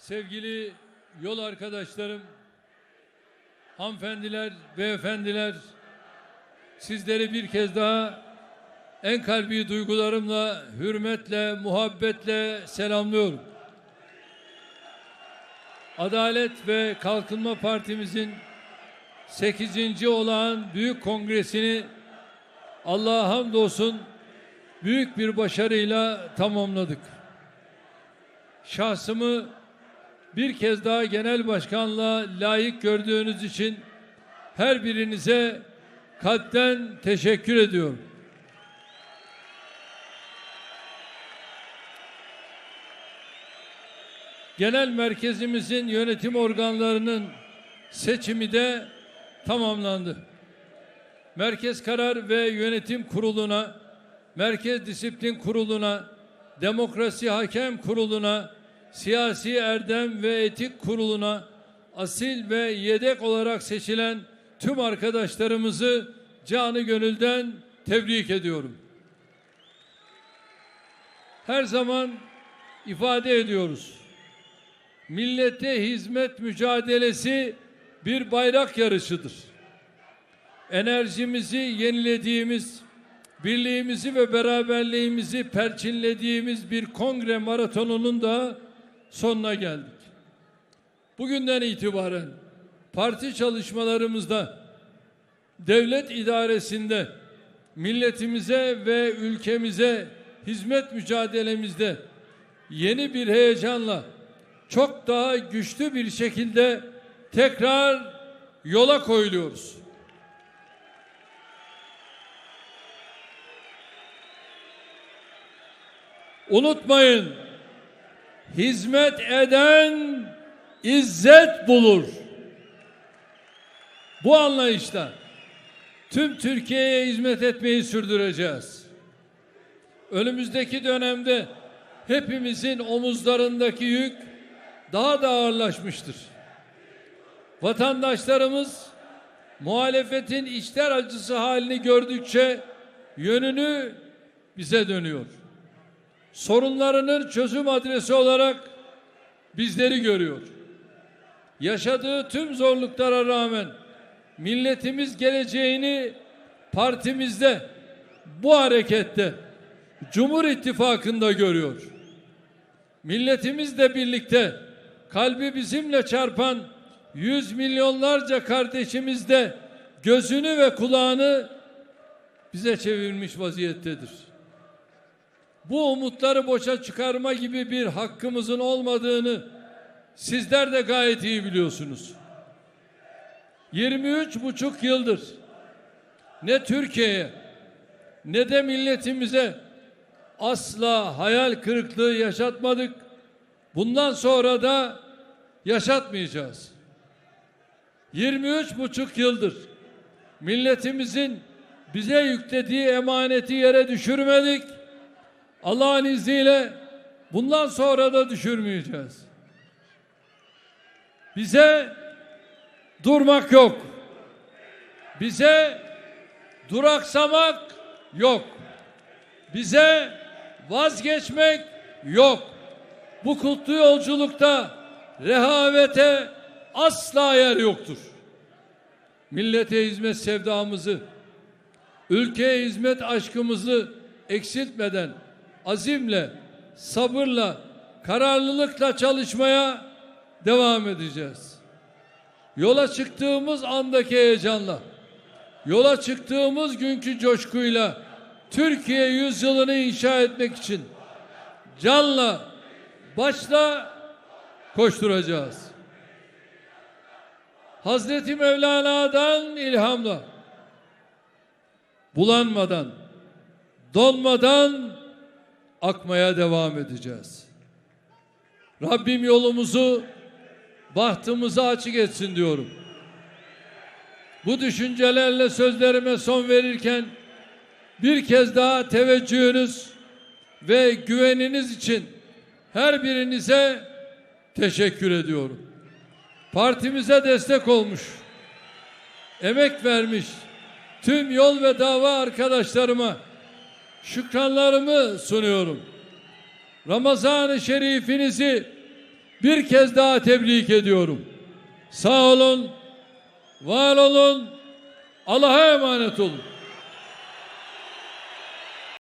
sevgili yol arkadaşlarım, hanımefendiler, beyefendiler, sizleri bir kez daha en kalbi duygularımla, hürmetle, muhabbetle selamlıyorum. Adalet ve Kalkınma Partimizin 8. olağan büyük kongresini Allah'a hamdolsun büyük bir başarıyla tamamladık. Şahsımı bir kez daha genel başkanlığa layık gördüğünüz için her birinize kalpten teşekkür ediyorum. Genel merkezimizin yönetim organlarının seçimi de tamamlandı. Merkez Karar ve Yönetim Kurulu'na, Merkez Disiplin Kurulu'na, Demokrasi Hakem Kurulu'na, Siyasi Erdem ve Etik Kurulu'na asil ve yedek olarak seçilen tüm arkadaşlarımızı canı gönülden tebrik ediyorum. Her zaman ifade ediyoruz. Millete hizmet mücadelesi bir bayrak yarışıdır. Enerjimizi yenilediğimiz, birliğimizi ve beraberliğimizi perçinlediğimiz bir kongre maratonunun da sonuna geldik. Bugünden itibaren parti çalışmalarımızda, devlet idaresinde, milletimize ve ülkemize hizmet mücadelemizde yeni bir heyecanla çok daha güçlü bir şekilde tekrar yola koyuluyoruz. Unutmayın, hizmet eden izzet bulur. Bu anlayışla tüm Türkiye'ye hizmet etmeyi sürdüreceğiz. Önümüzdeki dönemde hepimizin omuzlarındaki yük daha da ağırlaşmıştır. Vatandaşlarımız muhalefetin içler acısı halini gördükçe yönünü bize dönüyor. Sorunlarının çözüm adresi olarak bizleri görüyor. Yaşadığı tüm zorluklara rağmen milletimiz geleceğini partimizde, bu harekette, Cumhur İttifakı'nda görüyor. Milletimizle birlikte kalbi bizimle çarpan yüz milyonlarca kardeşimiz de gözünü ve kulağını bize çevirmiş vaziyettedir. Bu umutları boşa çıkarma gibi bir hakkımızın olmadığını sizler de gayet iyi biliyorsunuz. 23 buçuk yıldır ne Türkiye'ye ne de milletimize asla hayal kırıklığı yaşatmadık. Bundan sonra da yaşatmayacağız. 23 buçuk yıldır milletimizin bize yüklediği emaneti yere düşürmedik. Allah'ın izniyle bundan sonra da düşürmeyeceğiz. Bize durmak yok. Bize duraksamak yok. Bize vazgeçmek yok. Bu kutlu yolculukta rehavete asla yer yoktur. Millete hizmet sevdamızı, ülkeye hizmet aşkımızı eksiltmeden azimle, sabırla, kararlılıkla çalışmaya devam edeceğiz. Yola çıktığımız andaki heyecanla, yola çıktığımız günkü coşkuyla Türkiye yüzyılını inşa etmek için canla, başla koşturacağız. Hazreti Mevlana'dan ilhamla bulanmadan, donmadan akmaya devam edeceğiz. Rabbim yolumuzu, bahtımızı açık etsin diyorum. Bu düşüncelerle sözlerime son verirken bir kez daha teveccühünüz ve güveniniz için her birinize teşekkür ediyorum. Partimize destek olmuş, emek vermiş tüm yol ve dava arkadaşlarıma şükranlarımı sunuyorum. Ramazan-ı Şerifinizi bir kez daha tebrik ediyorum. Sağ olun, var olun, Allah'a emanet olun.